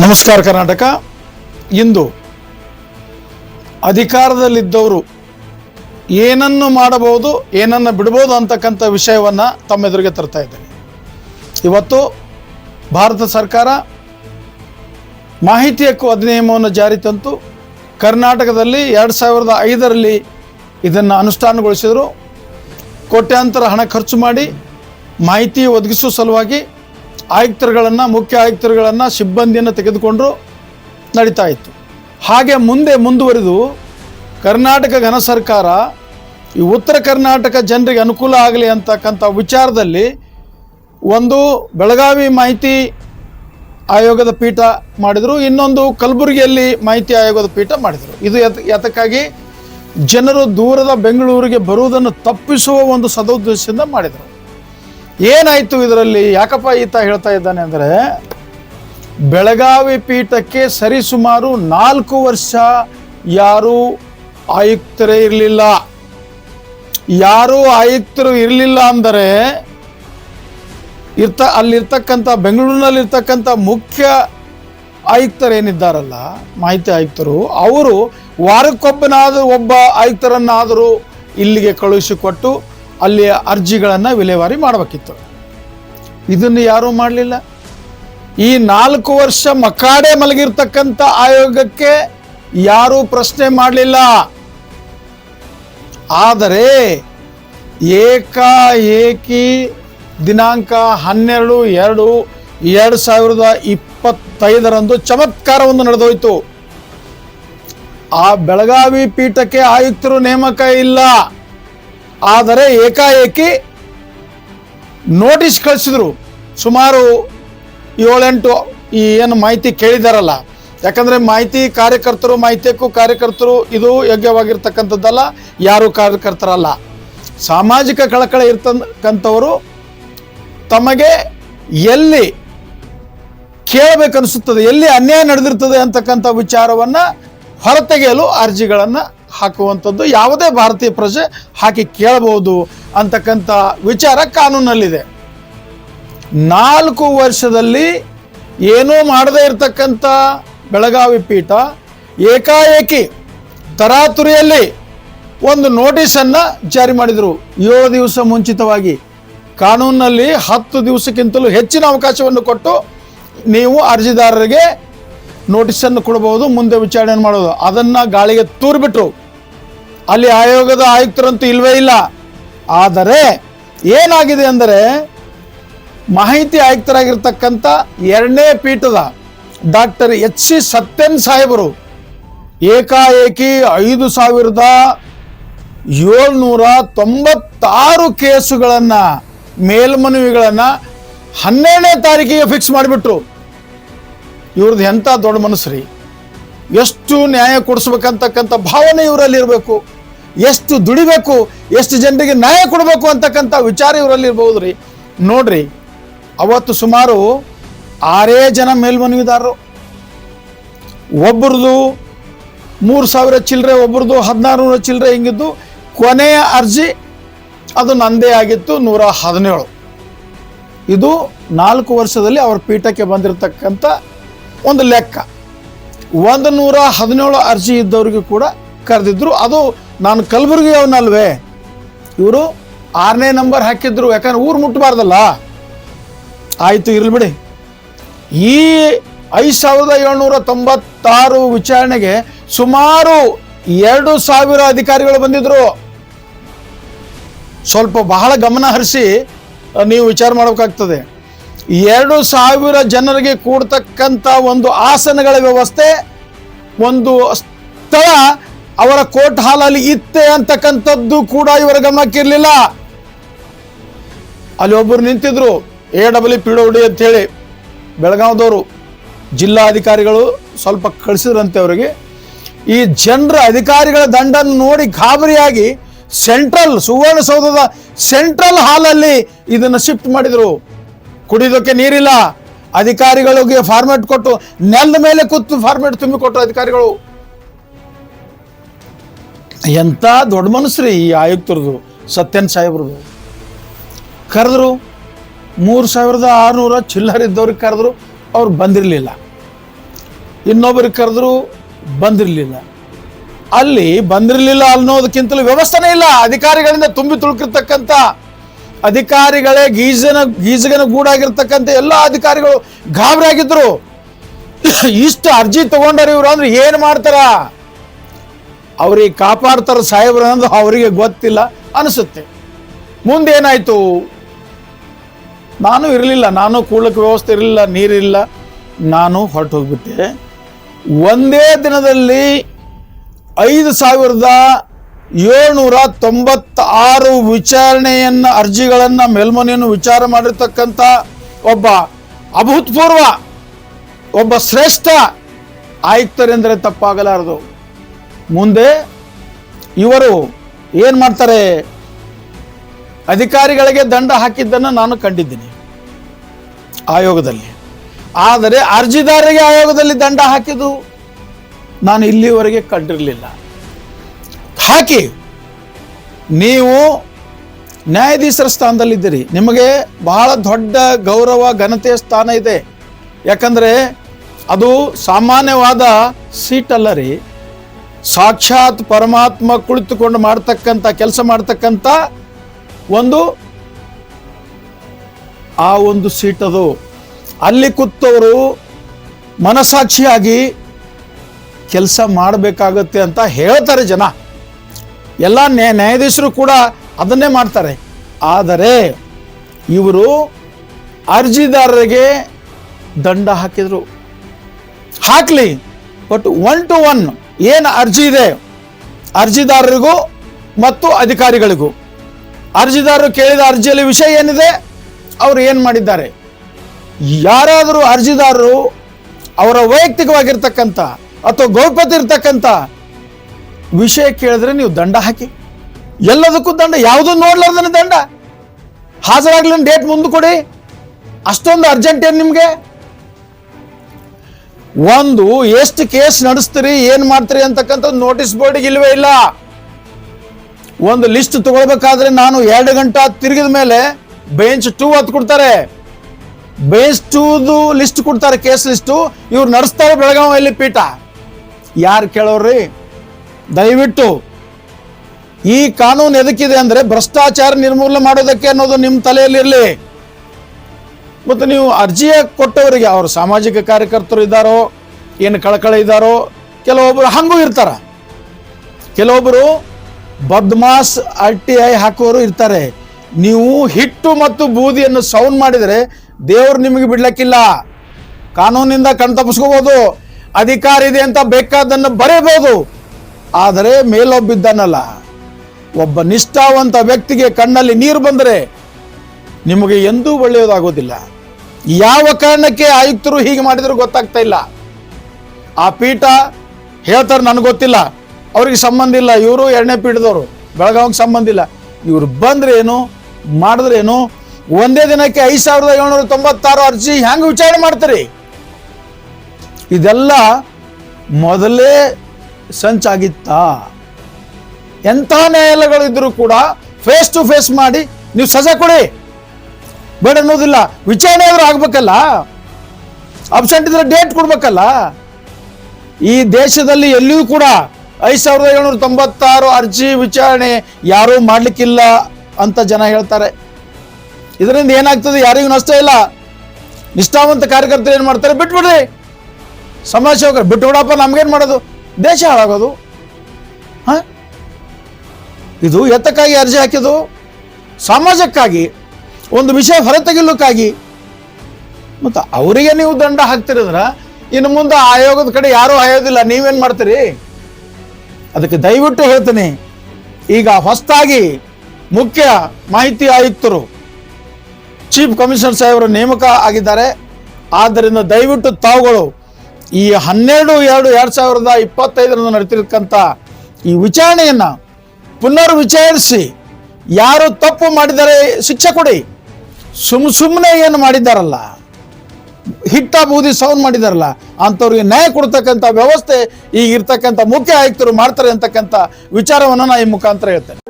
ನಮಸ್ಕಾರ ಕರ್ನಾಟಕ. ಇಂದು ಅಧಿಕಾರದಲ್ಲಿದ್ದವರು ಏನನ್ನು ಮಾಡಬಹುದು, ಏನನ್ನು ಬಿಡ್ಬೋದು ಅಂತಕ್ಕಂಥ ವಿಷಯವನ್ನು ತಮ್ಮೆದುರಿಗೆ ತರ್ತಾ ಇದ್ದೇನೆ. ಇವತ್ತು ಭಾರತ ಸರ್ಕಾರ ಮಾಹಿತಿ ಹಕ್ಕು ಅಧಿನಿಯಮವನ್ನು ಜಾರಿ ತಂತು. ಕರ್ನಾಟಕದಲ್ಲಿ ಎರಡು ಸಾವಿರದ ಐದರಲ್ಲಿ ಇದನ್ನು ಅನುಷ್ಠಾನಗೊಳಿಸಿದರು. ಕೋಟ್ಯಾಂತರ ಹಣ ಖರ್ಚು ಮಾಡಿ ಮಾಹಿತಿ ಒದಗಿಸುವ ಸಲುವಾಗಿ ಆಯುಕ್ತರುಗಳನ್ನು, ಮುಖ್ಯ ಆಯುಕ್ತರುಗಳನ್ನು, ಸಿಬ್ಬಂದಿಯನ್ನು ತೆಗೆದುಕೊಂಡು ನಡೀತಾ ಇತ್ತು. ಹಾಗೆ ಮುಂದೆ ಮುಂದುವರಿದು ಕರ್ನಾಟಕ ಘನ ಸರ್ಕಾರ ಈ ಉತ್ತರ ಕರ್ನಾಟಕ ಜನರಿಗೆ ಅನುಕೂಲ ಆಗಲಿ ಅಂತಕ್ಕಂಥ ವಿಚಾರದಲ್ಲಿ ಒಂದು ಬೆಳಗಾವಿ ಮಾಹಿತಿ ಆಯೋಗದ ಪೀಠ ಮಾಡಿದರು, ಇನ್ನೊಂದು ಕಲಬುರಗಿಯಲ್ಲಿ ಮಾಹಿತಿ ಆಯೋಗದ ಪೀಠ ಮಾಡಿದರು. ಇದು ಯತ್ ಯಾತಕ್ಕಾಗಿ ಜನರು ದೂರದ ಬೆಂಗಳೂರಿಗೆ ಬರುವುದನ್ನು ತಪ್ಪಿಸುವ ಒಂದು ಸದುದ್ದೇಶದಿಂದ ಮಾಡಿದರು. ಏನಾಯಿತು ಇದರಲ್ಲಿ? ಯಾಕಪ್ಪ ಈತ ಹೇಳ್ತಾ ಇದ್ದಾನೆ ಅಂದರೆ, ಬೆಳಗಾವಿ ಪೀಠಕ್ಕೆ ಸರಿಸುಮಾರು ನಾಲ್ಕು ವರ್ಷ ಯಾರೂ ಆಯುಕ್ತರೇ ಇರಲಿಲ್ಲ. ಯಾರೂ ಆಯುಕ್ತರು ಇರಲಿಲ್ಲ ಅಂದರೆ, ಇರ್ತ ಅಲ್ಲಿರ್ತಕ್ಕಂಥ, ಬೆಂಗಳೂರಿನಲ್ಲಿರ್ತಕ್ಕಂಥ ಮುಖ್ಯ ಆಯುಕ್ತರೇನಿದ್ದಾರಲ್ಲ, ಮಾಹಿತಿ ಆಯುಕ್ತರು, ಅವರು ವಾರಕ್ಕೊಬ್ಬನಾದರೂ ಒಬ್ಬ ಆಯುಕ್ತರನ್ನಾದರೂ ಇಲ್ಲಿಗೆ ಕಳುಹಿಸಿಕೊಟ್ಟು ಅಲ್ಲಿ ಅರ್ಜಿಗಳನ್ನು ವಿಲೇವಾರಿ ಮಾಡಬೇಕಿತ್ತು. ಇದನ್ನು ಯಾರೂ ಮಾಡಲಿಲ್ಲ. ಈ ನಾಲ್ಕು ವರ್ಷ ಮಕಾಡೆ ಮಲಗಿರ್ತಕ್ಕಂಥ ಆಯೋಗಕ್ಕೆ ಯಾರೂ ಪ್ರಶ್ನೆ ಮಾಡಲಿಲ್ಲ. ಆದರೆ ಏಕಾಏಕಿ ದಿನಾಂಕ ಹನ್ನೆರಡು ಎರಡು ಎರಡು ಸಾವಿರದ ಇಪ್ಪತ್ತೈದರಂದು ಚಮತ್ಕಾರವೊಂದು ನಡೆದೋಯ್ತು. ಆ ಬೆಳಗಾವಿ ಪೀಠಕ್ಕೆ ಆಯುಕ್ತರು ನೇಮಕ ಇಲ್ಲ. ಆದರೆ ಏಕಾಏಕಿ ನೋಟಿಸ್ ಕಳಿಸಿದ್ರು. ಸುಮಾರು ಏಳೆಂಟು ಈ ಏನು ಮಾಹಿತಿ ಕೇಳಿದಾರಲ್ಲ. ಯಾಕಂದರೆ ಮಾಹಿತಿ ಕಾರ್ಯಕರ್ತರು ಮಾಹಿತಿಯಕ್ಕೂ ಕಾರ್ಯಕರ್ತರು ಇದು ಯೋಗ್ಯವಾಗಿರ್ತಕ್ಕಂಥದ್ದಲ್ಲ, ಯಾರು ಕಾರ್ಯಕರ್ತರಲ್ಲ. ಸಾಮಾಜಿಕ ಕಳಕಳಿ ಇರ್ತಕ್ಕಂಥವರು ತಮಗೆ ಎಲ್ಲಿ ಕೇಳಬೇಕನ್ನಿಸುತ್ತದೆ, ಎಲ್ಲಿ ಅನ್ಯಾಯ ನಡೆದಿರ್ತದೆ ಅಂತಕ್ಕಂಥ ವಿಚಾರವನ್ನು ಹೊರತೆಗೆಯಲು ಅರ್ಜಿಗಳನ್ನು ಹಾಕುವಂಥದ್ದು ಯಾವುದೇ ಭಾರತೀಯ ಪ್ರಜೆ ಹಾಕಿ ಕೇಳಬಹುದು ಅಂತಕ್ಕಂಥ ವಿಚಾರ ಕಾನೂನಲ್ಲಿದೆ. ನಾಲ್ಕು ವರ್ಷದಲ್ಲಿ ಏನೂ ಮಾಡದೇ ಇರತಕ್ಕಂಥ ಬೆಳಗಾವಿ ಪೀಠ ಏಕಾಏಕಿ ತರಾತುರಿಯಲ್ಲಿ ಒಂದು ನೋಟಿಸನ್ನು ಜಾರಿ ಮಾಡಿದರು. ಏಳು ದಿವಸ ಮುಂಚಿತವಾಗಿ ಕಾನೂನಲ್ಲಿ ಹತ್ತು ದಿವಸಕ್ಕಿಂತಲೂ ಹೆಚ್ಚಿನ ಅವಕಾಶವನ್ನು ಕೊಟ್ಟು ನೀವು ಅರ್ಜಿದಾರರಿಗೆ ನೋಟಿಸನ್ನು ಕೊಡಬಹುದು, ಮುಂದೆ ವಿಚಾರಣೆ ಮಾಡೋದು ಅದನ್ನು ಗಾಳಿಗೆ ತೂರಿಬಿಟ್ರು. ಅಲ್ಲಿ ಆಯೋಗದ ಆಯುಕ್ತರಂತೂ ಇಲ್ವೇ ಇಲ್ಲ. ಆದರೆ ಏನಾಗಿದೆ ಅಂದರೆ ಮಾಹಿತಿ ಆಯುಕ್ತರಾಗಿರ್ತಕ್ಕಂಥ ಎರಡನೇ ಪೀಠದ ಡಾಕ್ಟರ್ ಎಚ್ ಸಿ ಸತ್ಯನ್ ಸಾಹೇಬರು ಏಕಾಏಕಿ ಐದು ಸಾವಿರದ ಏಳ್ನೂರ ತೊಂಬತ್ತಾರು ಕೇಸುಗಳನ್ನು, ಮೇಲ್ಮನವಿಗಳನ್ನು ಹನ್ನೆರಡನೇ ತಾರೀಕಿಗೆ ಫಿಕ್ಸ್ ಮಾಡಿಬಿಟ್ರು. ಇವ್ರದ್ದು ಎಂಥ ದೊಡ್ಡ ಮನಸ್ಸು ರೀ. ಎಷ್ಟು ನ್ಯಾಯ ಕೊಡಿಸ್ಬೇಕಂತಕ್ಕಂಥ ಭಾವನೆ ಇವರಲ್ಲಿ ಇರಬೇಕು ಎಷ್ಟು ದುಡಿಬೇಕು, ಎಷ್ಟು ಜನರಿಗೆ ನ್ಯಾಯ ಕೊಡಬೇಕು ಅಂತಕ್ಕಂಥ ವಿಚಾರ ಇವರಲ್ಲಿ ಇರ್ಬೋದು ರೀ. ನೋಡ್ರಿ, ಅವತ್ತು ಸುಮಾರು ಆರೇ ಜನ ಮೇಲ್ಮನವಿದಾರರು. ಒಬ್ಬರದು ಮೂರು ಸಾವಿರ ಚಿಲ್ಲರೆ ಒಬ್ಬರದು ಹದಿನಾರು ನೂರ ಚಿಲ್ಲರೆ ಹಿಂಗಿದ್ದು, ಕೊನೆಯ ಅರ್ಜಿ ಅದು ನಂದೇ ಆಗಿತ್ತು, ನೂರ ಹದಿನೇಳು. ಇದು ನಾಲ್ಕು ವರ್ಷದಲ್ಲಿ ಅವ್ರ ಪೀಠಕ್ಕೆ ಬಂದಿರತಕ್ಕಂಥ ಒಂದು ಲೆಕ್ಕ. ಒಂದು ನೂರ ಹದಿನೇಳು ಅರ್ಜಿ ಇದ್ದವರಿಗೂ ಕೂಡ ಕರೆದಿದ್ರು, ಅದು ನಾನು ಕಲಬುರಗಿ ಅವನಲ್ವೇ ಇವರು ಆರನೇ ನಂಬರ್ ಹಾಕಿದ್ರು, ಯಾಕಂದ್ರೆ ಊರು ಮುಟ್ಟಬಾರ್ದಲ್ಲ ಆಯಿತು, ಇರಲಿ ಬಿಡಿ. ಈ ಐದು ಸಾವಿರದ ಏಳ್ನೂರ ತೊಂಬತ್ತಾರು ವಿಚಾರಣೆಗೆ ಸುಮಾರು ಎರಡು ಸಾವಿರ ಅಧಿಕಾರಿಗಳು ಬಂದಿದ್ರು. ಸ್ವಲ್ಪ ಬಹಳ ಗಮನ ಹರಿಸಿ ನೀವು ವಿಚಾರ ಮಾಡಬೇಕಾಗ್ತದೆ. ಎರಡು ಸಾವಿರ ಜನರಿಗೆ ಕೂಡ್ತಕ್ಕಂಥ ಒಂದು ಆಸನಗಳ ವ್ಯವಸ್ಥೆ, ಒಂದು ಸ್ಥಳ ಅವರ ಕೋರ್ಟ್ ಹಾಲಲ್ಲಿ ಇತ್ತೆ ಅಂತಕ್ಕಂಥದ್ದು ಕೂಡ ಇವರ ಗಮನಕ್ಕಿರಲಿಲ್ಲ. ಅಲ್ಲಿ ಒಬ್ಬರು ನಿಂತಿದ್ರು A W P W D ಅಂತೇಳಿ ಬೆಳಗಾವದವರು. ಜಿಲ್ಲಾಧಿಕಾರಿಗಳು ಸ್ವಲ್ಪ ಕಳಿಸಿದ್ರಂತೆ ಅವರಿಗೆ. ಈ ಜನರ ಅಧಿಕಾರಿಗಳ ದಂಡನ್ನು ನೋಡಿ ಗಾಬರಿಯಾಗಿ ಸೆಂಟ್ರಲ್, ಸುವರ್ಣಸೌಧದ ಸೆಂಟ್ರಲ್ ಹಾಲಲ್ಲಿ ಇದನ್ನು ಶಿಫ್ಟ್ ಮಾಡಿದರು. ಕುಡಿಯೋದಕ್ಕೆ ನೀರಿಲ್ಲ. ಅಧಿಕಾರಿಗಳಿಗೆ ಫಾರ್ಮೆಟ್ ಕೊಟ್ಟು ನೆಲದ ಮೇಲೆ ಕೂತು ಫಾರ್ಮೆಟ್ ತುಂಬಿಕೊಟ್ರು ಅಧಿಕಾರಿಗಳು. ಎಂಥ ದೊಡ್ಡ ಮನಸ್ಸು ರೀ ಈ ಆಯುಕ್ತರದು, ಸತ್ಯನ್ ಸಾಹೇಬ್ರದು. ಕರೆದ್ರು, ಮೂರು ಸಾವಿರದ ಆರುನೂರ ಚಿಲ್ಲರ್ ಇದ್ದವ್ರಿಗೆ ಕರೆದ್ರು, ಅವ್ರು ಬಂದಿರಲಿಲ್ಲ. ಇನ್ನೊಬ್ಬರಿಗೆ ಕರೆದ್ರು, ಬಂದಿರಲಿಲ್ಲ. ಅಲ್ಲಿ ಬಂದಿರಲಿಲ್ಲ ಅನ್ನೋದಕ್ಕಿಂತಲೂ ವ್ಯವಸ್ಥೆನೇ ಇಲ್ಲ. ಅಧಿಕಾರಿಗಳಿಂದ ತುಂಬಿ ತುಳುಕಿರ್ತಕ್ಕಂಥ, ಅಧಿಕಾರಿಗಳೇ ಗೀಜನ, ಗೀಜಗನ ಗೂಡಾಗಿರ್ತಕ್ಕಂಥ ಎಲ್ಲ ಅಧಿಕಾರಿಗಳು ಗಾಬರಿ ಆಗಿದ್ರು. ಇಷ್ಟು ಅರ್ಜಿ ತಗೊಂಡಾರ ಇವರು ಅಂದ್ರೆ ಏನು ಮಾಡ್ತಾರ? ಅವ್ರಿಗೆ ಕಾಪಾಡ್ತಾರ ಸಾಹೇಬ್ರ ಅನ್ನೋದು ಅವರಿಗೆ ಗೊತ್ತಿಲ್ಲ ಅನಿಸುತ್ತೆ. ಮುಂದೇನಾಯ್ತು? ನಾನು ಇರಲಿಲ್ಲ, ನಾನು ಕೂಡಕ್ಕೆ ವ್ಯವಸ್ಥೆ ಇರಲಿಲ್ಲ ನೀರಿಲ್ಲ ನಾನು ಹೊರಟು ಹೋಗ್ಬಿಟ್ಟೆ. ಒಂದೇ ದಿನದಲ್ಲಿ ಐದು ಸಾವಿರದ ಏಳ್ನೂರ ತೊಂಬತ್ತಾರು ವಿಚಾರಣೆಯನ್ನು, ಅರ್ಜಿಗಳನ್ನು, ಮೇಲ್ಮನೆಯನ್ನು ವಿಚಾರ ಮಾಡಿರ್ತಕ್ಕಂಥ ಒಬ್ಬ ಅಭೂತಪೂರ್ವ, ಒಬ್ಬ ಶ್ರೇಷ್ಠ ಆಯುಕ್ತರೆಂದರೆ ತಪ್ಪಾಗಲಾರದು. ಮುಂದೆ ಇವರು ಏನು ಮಾಡ್ತಾರೆ? ಅಧಿಕಾರಿಗಳಿಗೆ ದಂಡ ಹಾಕಿದ್ದನ್ನು ನಾನು ಕಂಡಿದ್ದೀನಿ ಆಯೋಗದಲ್ಲಿ. ಆದರೆ ಅರ್ಜಿದಾರರಿಗೆ ಆಯೋಗದಲ್ಲಿ ದಂಡ ಹಾಕಿದ್ದು ನಾನು ಇಲ್ಲಿವರೆಗೆ ಕಂಡಿರಲಿಲ್ಲ. ಹಾಕಿ, ನೀವು ನ್ಯಾಯಾಧೀಶರ ಸ್ಥಾನದಲ್ಲಿದ್ದೀರಿ. ನಿಮಗೆ ಬಹಳ ದೊಡ್ಡ ಗೌರವ ಘನತೆಯ ಸ್ಥಾನ ಇದೆ. ಯಾಕಂದರೆ ಅದು ಸಾಮಾನ್ಯವಾದ ಸೀಟ್ ಅಲ್ಲ ರೀ. ಸಾಕ್ಷಾತ್ ಪರಮಾತ್ಮ ಕುಳಿತುಕೊಂಡು ಮಾಡ್ತಕ್ಕಂಥ, ಕೆಲಸ ಮಾಡ್ತಕ್ಕಂಥ ಒಂದು ಆ ಒಂದು ಸೀಟ್ ಅದು. ಅಲ್ಲಿ ಕೂತವರು ಮನಸಾಕ್ಷಿಯಾಗಿ ಕೆಲಸ ಮಾಡಬೇಕಾಗತ್ತೆ ಅಂತ ಹೇಳ್ತಾರೆ ಜನ. ಎಲ್ಲ ನ್ಯಾಯ ನ್ಯಾಯಾಧೀಶರು ಕೂಡ ಅದನ್ನೇ ಮಾಡ್ತಾರೆ. ಆದರೆ ಇವರು ಅರ್ಜಿದಾರರಿಗೆ ದಂಡ ಹಾಕಿದರು. ಹಾಕಲಿ, ಬಟ್ ಒನ್ ಟು ಒನ್ ಏನು ಅರ್ಜಿ ಇದೆ? ಅರ್ಜಿದಾರರಿಗೂ ಮತ್ತು ಅಧಿಕಾರಿಗಳಿಗೂ. ಅರ್ಜಿದಾರರು ಕೇಳಿದ ಅರ್ಜಿಯಲ್ಲಿ ವಿಷಯ ಏನಿದೆ? ಅವರು ಏನು ಮಾಡಿದ್ದಾರೆ? ಯಾರಾದರೂ ಅರ್ಜಿದಾರರು ಅವರ ವೈಯಕ್ತಿಕವಾಗಿರ್ತಕ್ಕಂಥ ಅಥವಾ ಗೌಪ್ಯತೆ ಇರ್ತಕ್ಕಂಥ ವಿಷಯ ಕೇಳಿದ್ರೆ ನೀವು ದಂಡ ಹಾಕಿ. ಎಲ್ಲದಕ್ಕೂ ದಂಡ, ಯಾವುದೂ ನೋಡ್ಲಾರ್ದನೆ ದಂಡ. ಹಾಜರಾಗ್ಲಿ ಡೇಟ್ ಮುಂದೆ ಕೊಡಿ. ಅಷ್ಟೊಂದು ಅರ್ಜೆಂಟ್ ಏನು ನಿಮಗೆ? ಒಂದು, ಎಷ್ಟು ಕೇಸ್ ನಡೆಸ್ತೀರಿ, ಏನು ಮಾಡ್ತೀರಿ ಅಂತಕ್ಕಂಥ ನೋಟಿಸ್ ಬೋರ್ಡಿಗೆ ಇಲ್ವೇ ಇಲ್ಲ. ಒಂದು ಲಿಸ್ಟ್ ತಗೊಳ್ಬೇಕಾದ್ರೆ ನಾನು ಎರಡು ಗಂಟೆ ತಿರುಗಿದ ಮೇಲೆ ಬೆಂಚ್ ಟೂ ಹತ್ತು ಕೊಡ್ತಾರೆ. ಬೆಂಚ್ ಟೂದು ಲಿಸ್ಟ್ ಕೊಡ್ತಾರೆ ಕೇಸ್ ಲಿಸ್ಟು ಇವ್ರು ನಡೆಸ್ತಾರೆ ಬೆಳಗಾವಿಯಲ್ಲಿ ಪೀಠ. ಯಾರು ಕೇಳೋರ್ರಿ? ದಯವಿಟ್ಟು ಈ ಕಾನೂನು ಎದಕ್ಕಿದೆ ಅಂದರೆ ಭ್ರಷ್ಟಾಚಾರ ನಿರ್ಮೂಲನೆ ಮಾಡೋದಕ್ಕೆ ಅನ್ನೋದು ನಿಮ್ಮ ತಲೆಯಲ್ಲಿರಲಿ. ಮತ್ತು ನೀವು ಅರ್ಜಿಯ ಕೊಟ್ಟವರಿಗೆ ಅವರು ಸಾಮಾಜಿಕ ಕಾರ್ಯಕರ್ತರು ಇದ್ದಾರೋ, ಏನು ಕಳಕಳ ಇದ್ದಾರೋ ಕೆಲವೊಬ್ಬರು ಹಂಗೂ ಇರ್ತಾರೆ. ಕೆಲವೊಬ್ಬರು ಬದ್ಮಾಸ್ ಆರ್ ಟಿ ಐ ಹಾಕುವವರು ಇರ್ತಾರೆ. ನೀವು ಹಿಟ್ಟು ಮತ್ತು ಬೂದಿಯನ್ನು ಸೌಂಡ್ ಮಾಡಿದರೆ ದೇವರು ನಿಮಗೆ ಬಿಡ್ಲಕ್ಕಿಲ್ಲ. ಕಾನೂನಿಂದ ಕಣ್ ತಪ್ಪಿಸ್ಕೋಬೋದು. ಅಧಿಕಾರ ಇದೆ ಅಂತ ಬೇಕಾದನ್ನು ಬರೆಯಬಹುದು. ಆದರೆ ಮೇಲೊಬ್ಬಿದ್ದಾನಲ್ಲ. ಒಬ್ಬ ನಿಷ್ಠಾವಂತ ವ್ಯಕ್ತಿಗೆ ಕಣ್ಣಲ್ಲಿ ನೀರು ಬಂದರೆ ನಿಮಗೆ ಎಂದೂ ಒಳ್ಳೆಯದಾಗೋದಿಲ್ಲ ಯಾವ ಕಾರಣಕ್ಕೆ ಆಯುಕ್ತರು ಹೀಗೆ ಮಾಡಿದ್ರು ಗೊತ್ತಾಗ್ತಾ ಇಲ್ಲ. ಆ ಪೀಠ ಹೇಳ್ತಾರೆ, ನನಗೆ ಗೊತ್ತಿಲ್ಲ. ಅವ್ರಿಗೆ ಸಂಬಂಧ ಇಲ್ಲ. ಇವರು ಎರಡನೇ ಪೀಠದವರು. ಬೆಳಗಾವಿಗೆ ಸಂಬಂಧ ಇಲ್ಲ. ಇವ್ರು ಬಂದ್ರೆ ಏನು? ಮಾಡಿದ್ರೆ ಏನು? ಒಂದೇ ದಿನಕ್ಕೆ ಐದು ಸಾವಿರದ ಏಳ್ನೂರ ತೊಂಬತ್ತಾರು ಅರ್ಜಿ ಹೆಂಗೆ ವಿಚಾರಣೆ ಮಾಡ್ತೀರಿ? ಇದೆಲ್ಲ ಮೊದಲೇ ಸಂಚಾಗಿತ್ತಾ ಎಂಥ ನ್ಯಾಯಾಲಯಗಳಿದ್ರೂ ಕೂಡ ಫೇಸ್ ಟು ಫೇಸ್ ಮಾಡಿ ನೀವು ಸಜಾ ಕೊಡಿ. ಬೇಡ ಅನ್ನೋದಿಲ್ಲ. ವಿಚಾರಣೆ ಆದ್ರೂ ಆಗ್ಬೇಕಲ್ಲ? ಅಬ್ಸೆಂಟ್ ಇದ್ರೆ ಡೇಟ್ ಕೊಡ್ಬೇಕಲ್ಲ? ಈ ದೇಶದಲ್ಲಿ ಎಲ್ಲಿಯೂ ಕೂಡ ಐದು ಸಾವಿರದ ಏಳ್ನೂರ ತೊಂಬತ್ತಾರು ಅರ್ಜಿ ವಿಚಾರಣೆ ಯಾರೂ ಮಾಡ್ಲಿಕ್ಕಿಲ್ಲ ಅಂತ ಜನ ಹೇಳ್ತಾರೆ. ಇದರಿಂದ ಏನಾಗ್ತದೆ? ಯಾರಿಗೂ ನಷ್ಟ ಇಲ್ಲ. ನಿಷ್ಠಾವಂತ ಕಾರ್ಯಕರ್ತರು ಏನು ಮಾಡ್ತಾರೆ? ಬಿಟ್ಬಿಡ್ರಿ. ಸಮಾಜ ಸೇವಕರು ಬಿಟ್ಬಿಡಪ್ಪ, ನಮ್ಗೇನು ಮಾಡೋದು? ದೇಶ ಹಾಳಾಗೋದು. ಹಾಂ? ಇದು ಎತ್ತಕ್ಕಾಗಿ ಅರ್ಜಿ ಹಾಕಿದ್ದು? ಸಮಾಜಕ್ಕಾಗಿ. ಒಂದು ವಿಷಯ ಹೊರತೆಗಿಲಿಕ್ಕಾಗಿ ಮತ್ತು ಅವರಿಗೆ ನೀವು ದಂಡ ಹಾಕ್ತಿರಿದ್ರ, ಇನ್ನು ಮುಂದೆ ಆಯೋಗದ ಕಡೆ ಯಾರೂ ಆಯೋದಿಲ್ಲ, ನೀವೇನು ಮಾಡ್ತೀರಿ? ಅದಕ್ಕೆ ದಯವಿಟ್ಟು ಹೇಳ್ತೀನಿ, ಈಗ ಹೊಸದಾಗಿ ಮುಖ್ಯ ಮಾಹಿತಿ ಆಯುಕ್ತರು, ಚೀಫ್ ಕಮಿಷನರ್ ಸಾಹೇಬರು ನೇಮಕ ಆಗಿದ್ದಾರೆ. ಆದ್ದರಿಂದ ದಯವಿಟ್ಟು ತಾವುಗಳು ಈ ಹನ್ನೆರಡು, ಎರಡು ಎರಡು ಸಾವಿರದ ಇಪ್ಪತ್ತೈದರಂದು ನಡೆತಿರ್ತಕ್ಕಂಥ ಈ ವಿಚಾರಣೆಯನ್ನು ಪುನರ್ ವಿಚಾರಿಸಿ ಯಾರು ತಪ್ಪು ಮಾಡಿದರೆ ಶಿಕ್ಷೆ ಕೊಡಿ. ಸುಮ್ ಸುಮ್ಮನೆ ಏನು ಮಾಡಿದ್ದಾರಲ್ಲ? ಹಿಟ್ಟ ಬೂದಿ ಸೌಂಡ್ ಮಾಡಿದಾರಲ್ಲ ಅಂಥವ್ರಿಗೆ ನ್ಯಾಯ ಕೊಡ್ತಕ್ಕಂಥ ವ್ಯವಸ್ಥೆ ಈಗ ಇರ್ತಕ್ಕಂಥ ಮುಖ್ಯ ಆಯುಕ್ತರು ಮಾಡ್ತಾರೆ ಅಂತಕ್ಕಂಥ ವಿಚಾರವನ್ನು ನಾನು ಈ ಮುಖಾಂತರ ಹೇಳ್ತೇನೆ.